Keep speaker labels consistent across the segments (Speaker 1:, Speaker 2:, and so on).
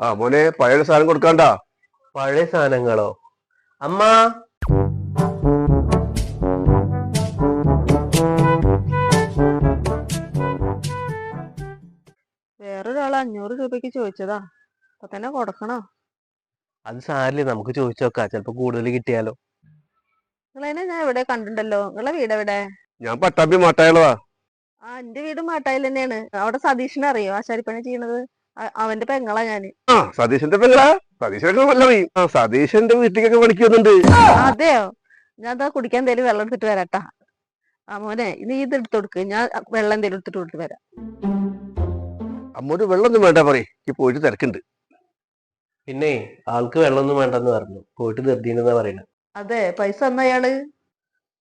Speaker 1: ആ മോനെ പഴയ സാധനം കൊടുക്കണ്ട.
Speaker 2: പഴയ സാധനങ്ങളോ? അമ്മ.
Speaker 3: വേറൊരാൾ അഞ്ഞൂറ് രൂപയ്ക്ക് ചോദിച്ചതാ. അപ്പൊ തന്നെ കൊടുക്കണോ?
Speaker 2: അത് സാരില്ല നമുക്ക് ചോദിച്ചു നോക്കാം. ചിലപ്പോ കൂടുതൽ കിട്ടിയാലോ.
Speaker 3: നിങ്ങളതിനെ ഞാൻ എവിടെ കണ്ടിട്ടുണ്ടല്ലോ. നിങ്ങളെ വീട് എവിടെ?
Speaker 1: ഞാൻ പട്ടാമ്പി മാട്ടായുള്ളതാ.
Speaker 3: ആ എന്റെ വീട് മാട്ടായിൽ തന്നെയാണ്. അവിടെ സതീഷിനെ അറിയോ? ആശാരിപ്പണി ചെയ്യണത്? അവന്റെ പെങ്ങളാ ഞാൻ.
Speaker 1: ആ സതീശന്റെ പെങ്ങളാ? സതീശനൊക്കെ നല്ല അറിയും ആ സതീശന്റെ വീട്ടിലേക്കൊക്കെ പണിക്ക് വന്നിട്ടുണ്ട്.
Speaker 3: അതെയോ? ഞാൻ എന്താ കുടിക്കാൻ എന്തേലും വെള്ളം എടുത്തിട്ട് വരാട്ടാ. ആ മോനെ നീ ഇത് എടുത്തു കൊടുക്ക്. ഞാൻ വെള്ളം എന്തേലും എടുത്തിട്ട് കൊടുത്ത് വരാം.
Speaker 1: അമ്മോട് വെള്ളമൊന്നും വേണ്ട പറയും. ഈ പോയിട്ട് തിരക്കുണ്ട്.
Speaker 2: പിന്നെ ആൾക്ക് വെള്ളമൊന്നും വേണ്ടെന്ന് പറഞ്ഞു. പോയിട്ട് ധൃതിണ്ടെന്നാ പറയുന്നത്
Speaker 3: അതെ പൈസ തന്ന അയാൾ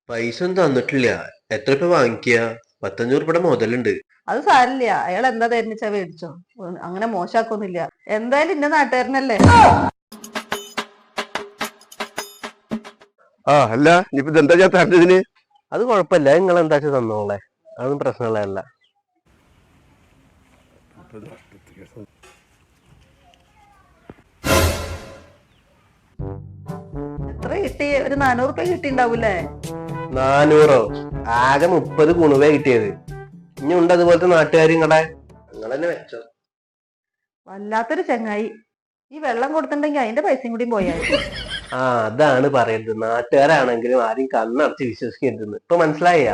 Speaker 2: പൈസ ഒന്നും തന്നിട്ടില്ല. എത്ര രൂപ വാങ്ങിക്കുക പത്തഞ്ഞൂറ് രൂപയുടെ മുതലുണ്ട്.
Speaker 3: അത് സാരില്ല. അയാൾ എന്താ തരുന്നിച്ചാ മേടിച്ചോ. അങ്ങനെ മോശാക്കൊന്നുമില്ല എന്തായാലും ഇന്ന നാട്ടുകാരനല്ലേ?
Speaker 1: ആ അല്ല ഇനിയിപ്പോ ഇതെന്താ ഞാൻ തരണ്ടതിന്
Speaker 2: അത് കുഴപ്പമില്ല നിങ്ങൾ എന്താ വെച്ചാൽ തന്നോളെ. അതൊന്നും പ്രശ്നമുള്ളതല്ല.
Speaker 3: എത്ര കിട്ടി. ഒരു നാനൂറ് റുപ്യ കിട്ടിണ്ടാവൂലേ
Speaker 2: നാനൂറോ? ആകെ മുപ്പത് കുണുവേ കിട്ടിയത്. ഇനി ഉണ്ട് അതുപോലത്തെ നാട്ടുകാരും വെച്ചോ.
Speaker 3: വല്ലാത്തൊരു ചങ്ങായി. ഈ വെള്ളം കൊടുത്തിട്ടുണ്ടെങ്കിൽ അതിന്റെ പൈസയും കൂടി പോയാൽ
Speaker 2: ആ അതാണ് പറയുന്നത് നാട്ടുകാരാണെങ്കിലും ആരും കണ്ണടച്ച് വിശ്വസിക്കരുതെന്ന്. ഇപ്പൊ മനസ്സിലായ?